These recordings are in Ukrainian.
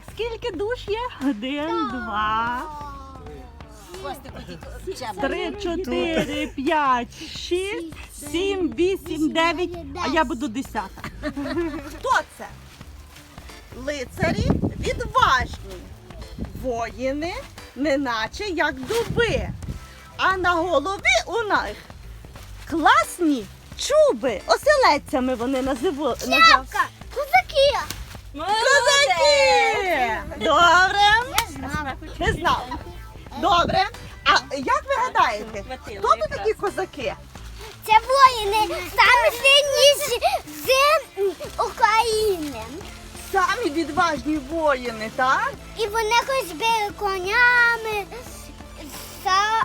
Так, скільки душ є? Один, два, три, чотири, п'ять, шість, сім, вісім, дев'ять. А я буду десята. Хто це? Лицарі відважні. Воїни, неначе як дуби. А на голові у них класні чуби. Оселедцями вони називали. Шапка! Козаки! Добре. Знала. Не знав. Добре. А як ви гадаєте, хто тут такі козаки? Це воїни самі сильніші з України. Самі відважні воїни, так? І вони хоч били конями, са,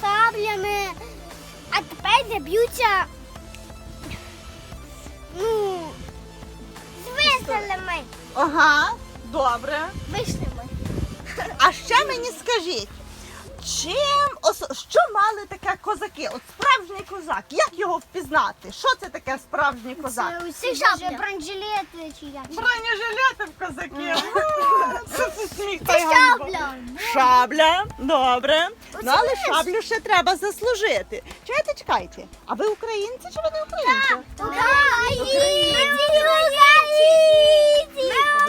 саблями, а тепер заб'ються ну, з веселими Ага, добре. вишнями. А ще мені скажіть, чим ос- що мали таке козаки? От справжній козак, як його впізнати? Що це таке справжній козак? Це шабля. бронежилети чи як? Бронежилети в козаків. Це це сміх та й ганьба. шабля. Шабля, добре. Ну але шаблю ще треба заслужити. Чекайте, чекайте. А ви українці чи ви не українці?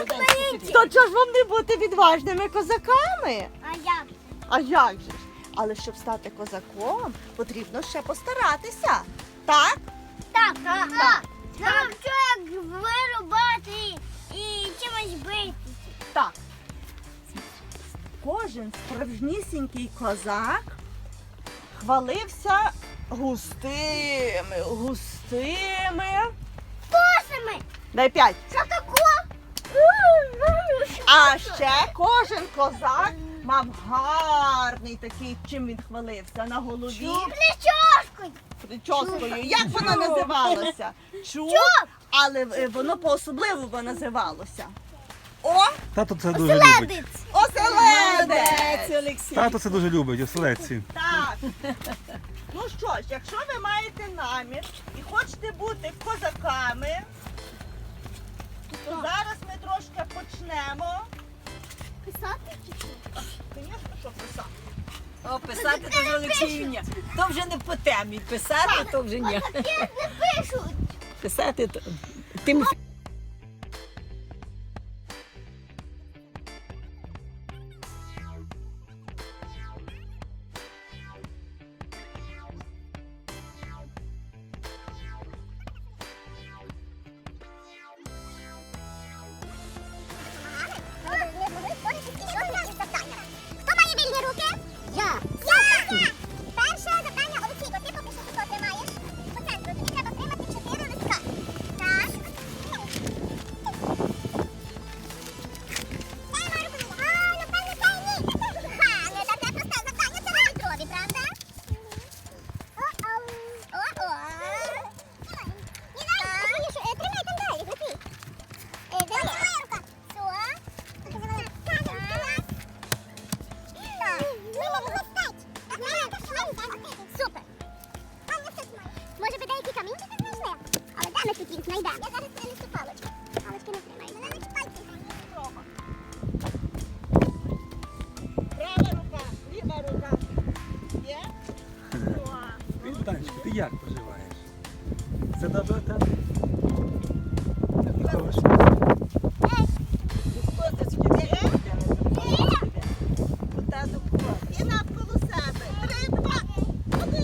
Українці! То чого ж вам не бути відважними козаками? А як? А як же ж? Але щоб стати козаком, потрібно ще постаратися. Так? Так, так. Нам як вирубати і чимось бити. Так. Кожен справжнісінький козак хвалився густими, густими. Косами! Дай п'ять. А ще кожен козак мав гарний такий, чим він хвалився на голові прическою. Як воно називалося? Чуб, але е, воно по-особливому називалося. О, Тато це дуже любить. оселедець! Олексій. Тато це дуже любить, оселедці. Так. Ну що ж, якщо ви маєте намір і хочете бути козаками, то зараз почнемо. Писати чи що? Звісно, що писати. О, писати то вже Олексіївня. То вже не по темі. Писати то вже ні. Таке не пишуть. Писати то. Тим тут їх знайдемо? Я зараз принесу паличку. Палочки не тримай. Не не чіпайте. Права рука, ліва рука. Є? Танечка, ти як поживаєш? Це добре тебе? Як хорошо. І навколо себе. Три, два, один.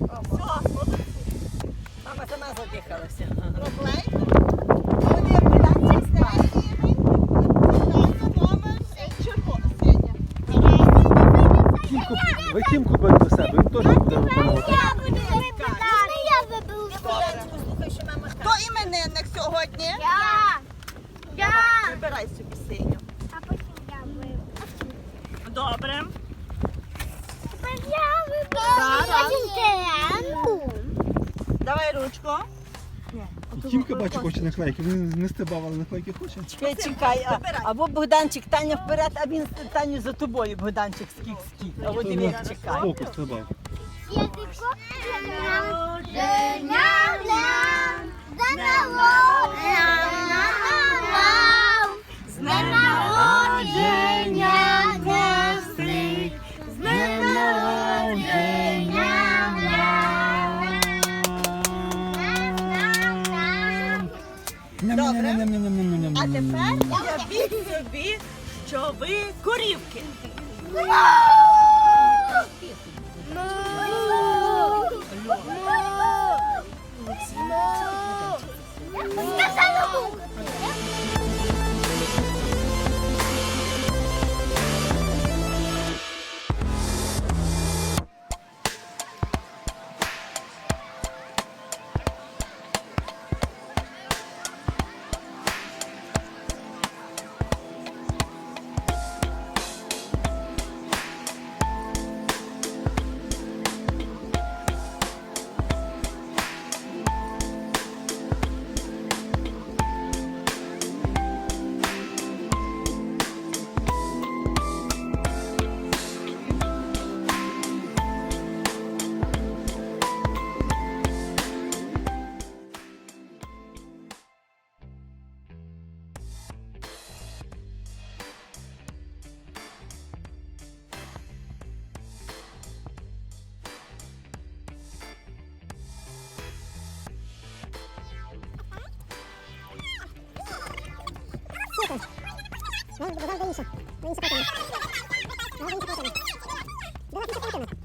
Все, молодці. Вони синя. Тімку, ви Тімку беріть до себе, він теж буде виконувати. Я буду вибирати. Я виберу. Послухай, що мама Хто іменинник сьогодні? Я. Я. Вибирай собі синю. А потім я виберу. Добре. Тепер я виберу. Зараз. Давай ручку. Тімка бачу, хоче наклейки. Він не стебавали але наклейки хоче. Чекай, чекай. а- Або Богданчик Таня вперед, а він Таню за тобою, Богданчик скік скік. А от і він чекає. Збоку стрибав. Святико. Собі, що ви корівки. Organiza. Organiza pra câmera. Organiza pra câmera. Organiza pra câmera.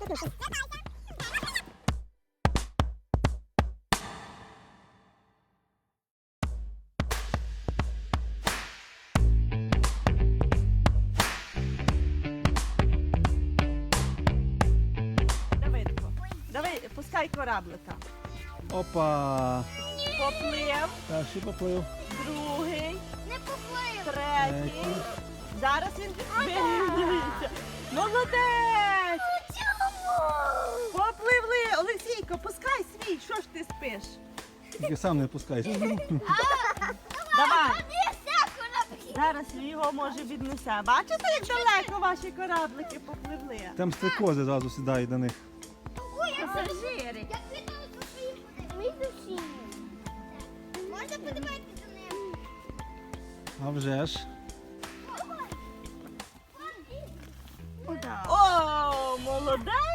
Organiza pra ще поплив. Другий. Третій. Зараз він вирівнюється. Молодець! Попливли! Олексійко, пускай свій, що ж ти спиш? Тільки сам не пускайся. Давай, Несе кораблі. його може віднесе. Бачите, як далеко ваші кораблики попливли? Там стрикози зразу сідають на них. Пасажири. Можна подивитися на ним? А вже ж. Well!